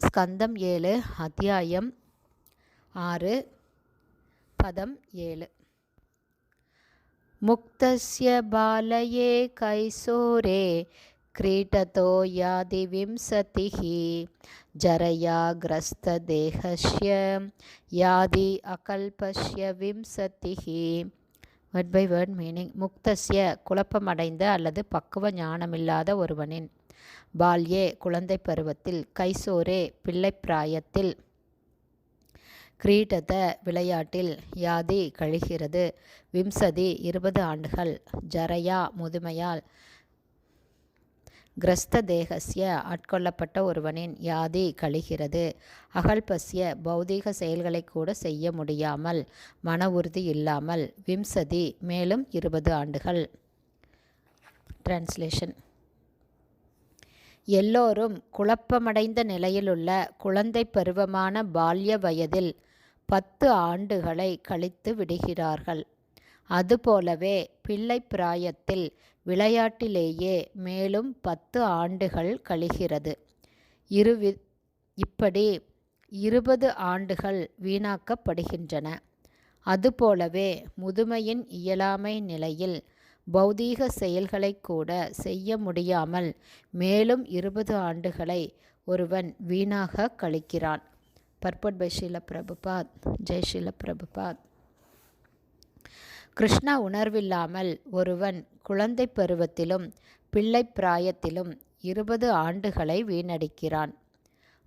ஸ்கந்தம் ஏழு அத்தியாயம் ஆறு பதம் ஏழு முக்தஸ்ய பாலயே கைசோரே क्रीडतो यादि विंशतिः जरया ग्रस्तदेहस्य यादि அகல்பஸ்ய விம்சதிஹி வேர்ட் பை வேர்ட் மீனிங் முக்தஸ்ய குழப்பமடைந்த அல்லது பக்குவ ஞானமில்லாத ஒருவனின் பால்யே குழந்தை பருவத்தில் கைசோரே பிள்ளைப்பிராயத்தில் கிரீடத விளையாட்டில் யாதி கழிகிறது. விம்சதி இருபது ஆண்டுகள். ஜரையா முதுமையால் கிரஸ்த தேகசிய ஆட்கொள்ளப்பட்ட ஒருவனின் யாதி கழிகிறது. அகல்பசிய பௌதீக செயல்களை கூட செய்ய முடியாமல் மன உறுதி இல்லாமல். விம்சதி மேலும் இருபது ஆண்டுகள். டிரான்ஸ்லேஷன் எல்லோரும் குழப்பமடைந்த நிலையிலுள்ள குழந்தை பருவமான பால்ய வயதில் பத்து ஆண்டுகளை கழித்து விடுகிறார்கள். அதுபோலவே பிள்ளை பிராயத்தில் விளையாட்டிலேயே மேலும் பத்து ஆண்டுகள் கழிகிறது. இருவி இப்படி இருபது ஆண்டுகள் வீணாக்கப்படுகின்றன. அதுபோலவே முதுமையின் இயலாமை நிலையில் பௌதீக செயல்களை கூட செய்ய முடியாமல் மேலும் இருபது ஆண்டுகளை ஒருவன் வீணாக கழிக்கிறான். Purport by Srila Prabhupad. ஜெய்ஷீல Prabhupad. Krishna உணர்வில்லாமல் ஒருவன் குழந்தை பருவத்திலும் பிள்ளை பிராயத்திலும் இருபது ஆண்டுகளை வீணடிக்கிறான்.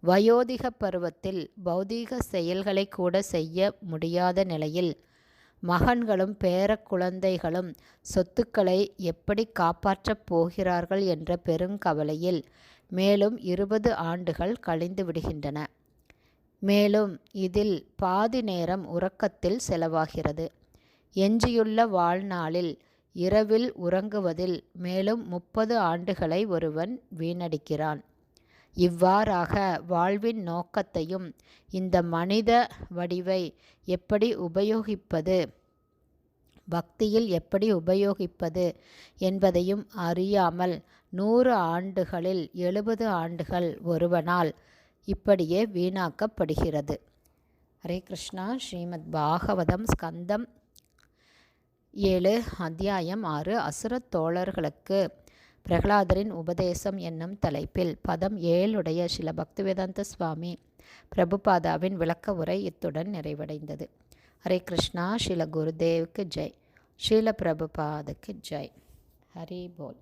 வயோதிக பருவத்தில் பௌதீக செயல்களை கூட செய்ய முடியாத நிலையில் மகன்களும் பேர குழந்தைகளும் சொத்துக்களை எப்படி காப்பாற்றப் போகிறார்கள் என்ற பெருங்கவலையில் மேலும் இருபது ஆண்டுகள் கழிந்து விடுகின்றன. மேலும் இதில் பாதி நேரம் உறக்கத்தில் செலவாகிறது. எஞ்சியுள்ள வாழ்நாளில் இரவில் உறங்குவதில் மேலும் முப்பது ஆண்டுகளை ஒருவன் வீணடிக்கிறான். இவ்வாறாக வாழ்வின் நோக்கத்தையும் இந்த மனித வடிவை எப்படி உபயோகிப்பது பக்தியில் எப்படி உபயோகிப்பது என்பதையும் அறியாமல் நூறு ஆண்டுகளில் எழுபது ஆண்டுகள் ஒருவனால் இப்படியே வீணாக்கப்படுகிறது. ஹரே கிருஷ்ணா. ஸ்ரீமத் பாகவதம் ஸ்கந்தம் ஏழு அத்தியாயம் ஆறு அசுரத் தோழர்களுக்கு பிரகலாதரின் உபதேசம் என்னும் தலைப்பில் பதம் ஏழுடைய சில பக்திவேதாந்த சுவாமி பிரபுபாதாவின் விளக்க உரை இத்துடன் நிறைவடைந்தது. ஹரே கிருஷ்ணா ஸ்ரீல குருதேவுக்கு ஜெய். ஸ்ரீல பிரபுபாதுக்கு ஜெய். ஹரி போல்.